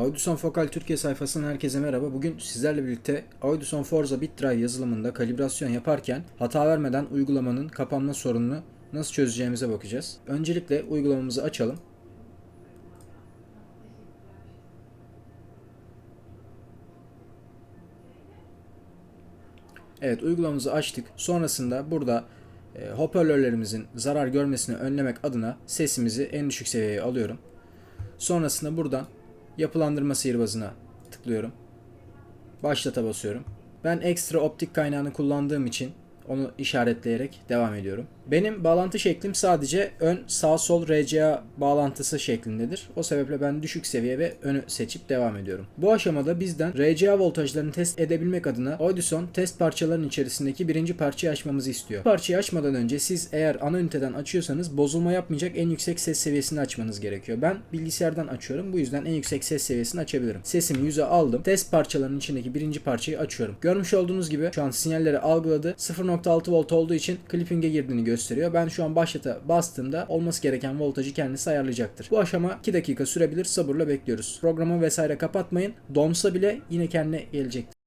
Audison Focal Türkiye sayfasından herkese merhaba. Bugün sizlerle birlikte Audison Forza BitDrive yazılımında kalibrasyon yaparken hata vermeden uygulamanın kapanma sorununu nasıl çözeceğimize bakacağız. Öncelikle uygulamamızı açalım. Evet uygulamamızı açtık. Sonrasında burada e, hoparlörlerimizin zarar görmesini önlemek adına sesimizi en düşük seviyeye alıyorum. Sonrasında buradan yapılandırma sihirbazına tıklıyorum. Başlata basıyorum. Ben ekstra optik kaynağını kullandığım için onu işaretleyerek devam ediyorum. Benim bağlantı şeklim sadece ön sağ sol RCA bağlantısı şeklindedir. O sebeple ben düşük seviye ve önü seçip devam ediyorum. Bu aşamada bizden RCA voltajlarını test edebilmek adına Audison test parçalarının içerisindeki birinci parçayı açmamızı istiyor. Bu parçayı açmadan önce siz eğer ana üniteden açıyorsanız bozulma yapmayacak en yüksek ses seviyesini açmanız gerekiyor. Ben bilgisayardan açıyorum. Bu yüzden en yüksek ses seviyesini açabilirim. Sesimi 100'e aldım. Test parçalarının içindeki birinci parçayı açıyorum. Görmüş olduğunuz gibi şu an sinyalleri algıladı. 0.6 volt olduğu için clipping'e girdiğini gösteriyor. Ben şu an başlata bastığımda olması gereken voltajı kendisi ayarlayacaktır. Bu aşama 2 dakika sürebilir. Sabırla bekliyoruz. Programı vesaire kapatmayın. Donsa bile yine kendine gelecektir.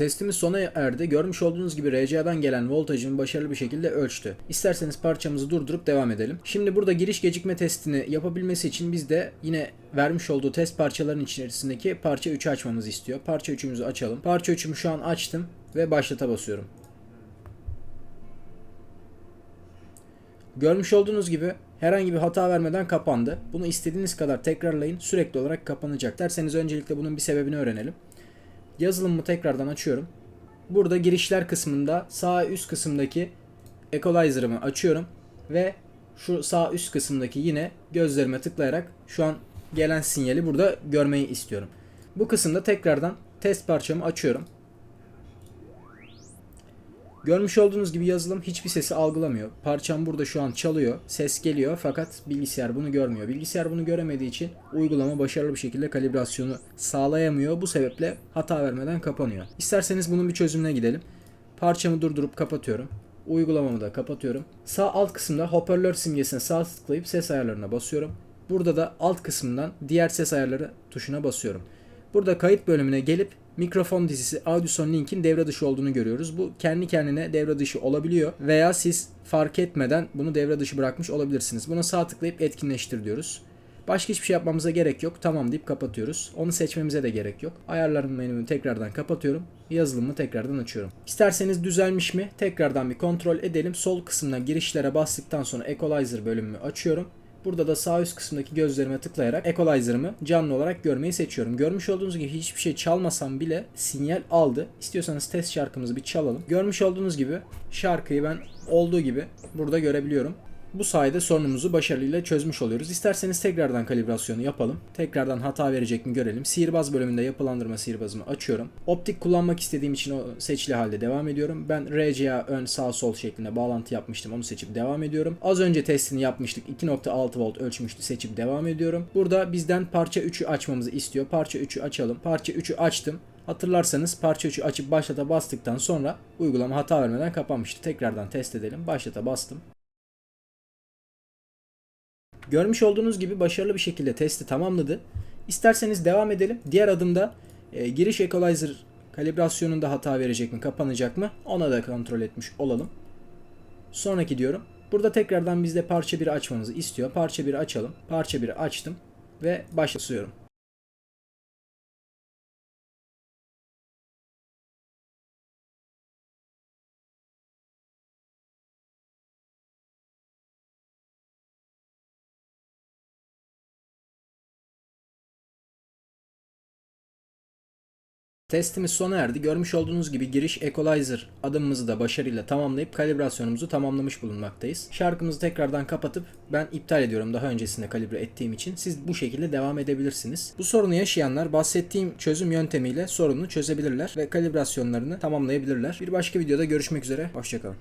Testimiz sona erdi. Görmüş olduğunuz gibi RCA'dan gelen voltajını başarılı bir şekilde ölçtü. İsterseniz parçamızı durdurup devam edelim. Şimdi burada giriş gecikme testini yapabilmesi için biz de yine vermiş olduğu test parçaların içerisindeki parça 3'ü açmamızı istiyor. Parça 3'ümüzü açalım. Parça 3'ümü şu an açtım ve başlata basıyorum. Görmüş olduğunuz gibi herhangi bir hata vermeden kapandı. Bunu istediğiniz kadar tekrarlayın. Sürekli olarak kapanacak. Derseniz öncelikle bunun bir sebebini öğrenelim. Yazılımımı tekrardan açıyorum. Burada girişler kısmında sağ üst kısımdaki equalizer'ımı açıyorum ve şu sağ üst kısımdaki yine gözlerime tıklayarak şu an gelen sinyali burada görmeyi istiyorum. Bu kısımda tekrardan test parçamı açıyorum. Görmüş olduğunuz gibi yazılım hiçbir sesi algılamıyor. Parçam burada şu an çalıyor. Ses geliyor fakat bilgisayar bunu görmüyor. Bilgisayar bunu göremediği için uygulama başarılı bir şekilde kalibrasyonu sağlayamıyor. Bu sebeple hata vermeden kapanıyor. İsterseniz bunun bir çözümüne gidelim. Parçamı durdurup kapatıyorum. Uygulamamı da kapatıyorum. Sağ alt kısımda hoparlör simgesine sağ tıklayıp ses ayarlarına basıyorum. Burada da alt kısmından diğer ses ayarları tuşuna basıyorum. Burada kayıt bölümüne gelip mikrofon dizisi Audison Link'in devre dışı olduğunu görüyoruz. Bu kendi kendine devre dışı olabiliyor veya siz fark etmeden bunu devre dışı bırakmış olabilirsiniz. Buna sağ tıklayıp etkinleştir diyoruz. Başka hiçbir şey yapmamıza gerek yok. Tamam deyip kapatıyoruz. Onu seçmemize de gerek yok. Ayarların menümünü tekrardan kapatıyorum. Yazılımı tekrardan açıyorum. İsterseniz düzelmiş mi? Tekrardan bir kontrol edelim. Sol kısımdan girişlere bastıktan sonra Equalizer bölümümü açıyorum. Burada da sağ üst kısımdaki gözlerime tıklayarak equalizer'ımı canlı olarak görmeyi seçiyorum. Görmüş olduğunuz gibi hiçbir şey çalmasam bile sinyal aldı. İstiyorsanız test şarkımızı bir çalalım. Görmüş olduğunuz gibi şarkıyı ben olduğu gibi burada görebiliyorum. Bu sayede sorunumuzu başarıyla çözmüş oluyoruz. İsterseniz tekrardan kalibrasyonu yapalım. Tekrardan hata verecek mi görelim. Sihirbaz bölümünde yapılandırma sihirbazımı açıyorum. Optik kullanmak istediğim için o seçili halde devam ediyorum. Ben RCA ön sağ sol şeklinde bağlantı yapmıştım. Onu seçip devam ediyorum. Az önce testini yapmıştık. 2.6 volt ölçmüştü. Seçip devam ediyorum. Burada bizden parça 3'ü açmamızı istiyor. Parça 3'ü açalım. Parça 3'ü açtım. Hatırlarsanız parça 3'ü açıp başlata bastıktan sonra uygulama hata vermeden kapanmıştı. Tekrardan test edelim. Başlata bastım. Görmüş olduğunuz gibi başarılı bir şekilde testi tamamladı. İsterseniz devam edelim. Diğer adımda e, giriş equalizer kalibrasyonunda hata verecek mi, kapanacak mı? Ona da kontrol etmiş olalım. Sonraki diyorum. Burada tekrardan bizde parça 1'i açmamızı istiyor. Parça 1'i açalım. Parça 1'i açtım ve başlatıyorum. Testimiz sona erdi. Görmüş olduğunuz gibi giriş equalizer adımımızı da başarıyla tamamlayıp kalibrasyonumuzu tamamlamış bulunmaktayız. Şarkımızı tekrardan kapatıp ben iptal ediyorum daha öncesinde kalibre ettiğim için. Siz bu şekilde devam edebilirsiniz. Bu sorunu yaşayanlar bahsettiğim çözüm yöntemiyle sorununu çözebilirler ve kalibrasyonlarını tamamlayabilirler. Bir başka videoda görüşmek üzere. Hoşçakalın.